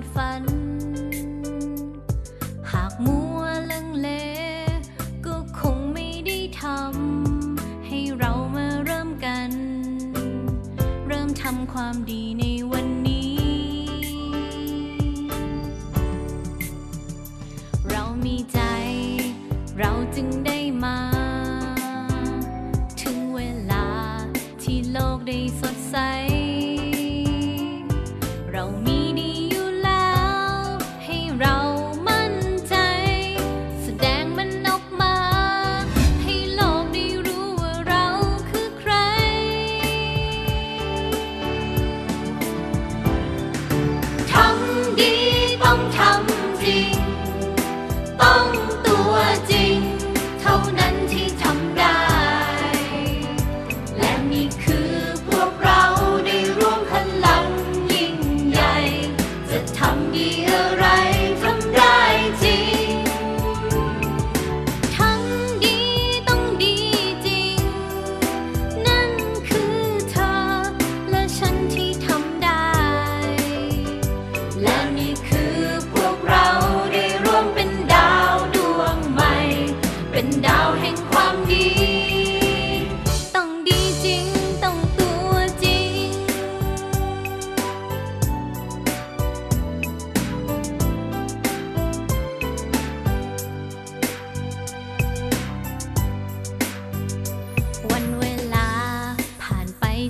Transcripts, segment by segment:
ดฝัน หากมัวลังเล ก็คงไม่ได้ทำ ให้เรามาเริ่มกัน เริ่มทำความดีในวันนี้ เรามีใจ เราจึงได้มา ถึงเวลาที่โลกได้สดใส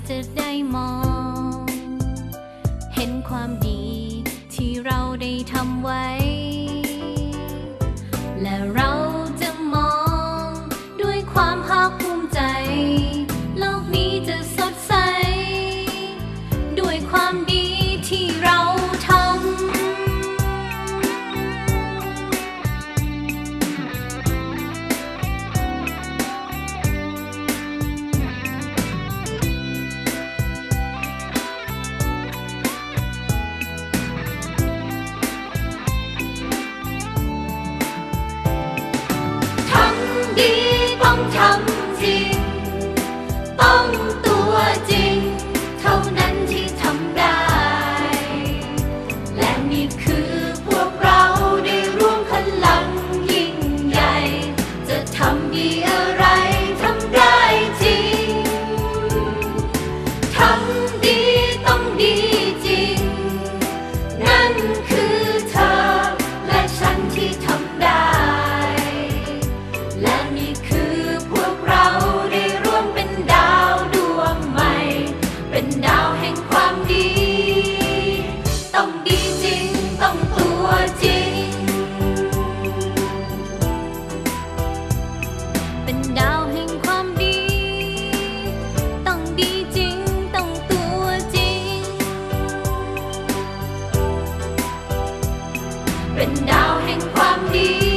จะได้มอง เห็นความดีที่เราได้ทำไว้ และเรา เป็นดาวแห่งความดี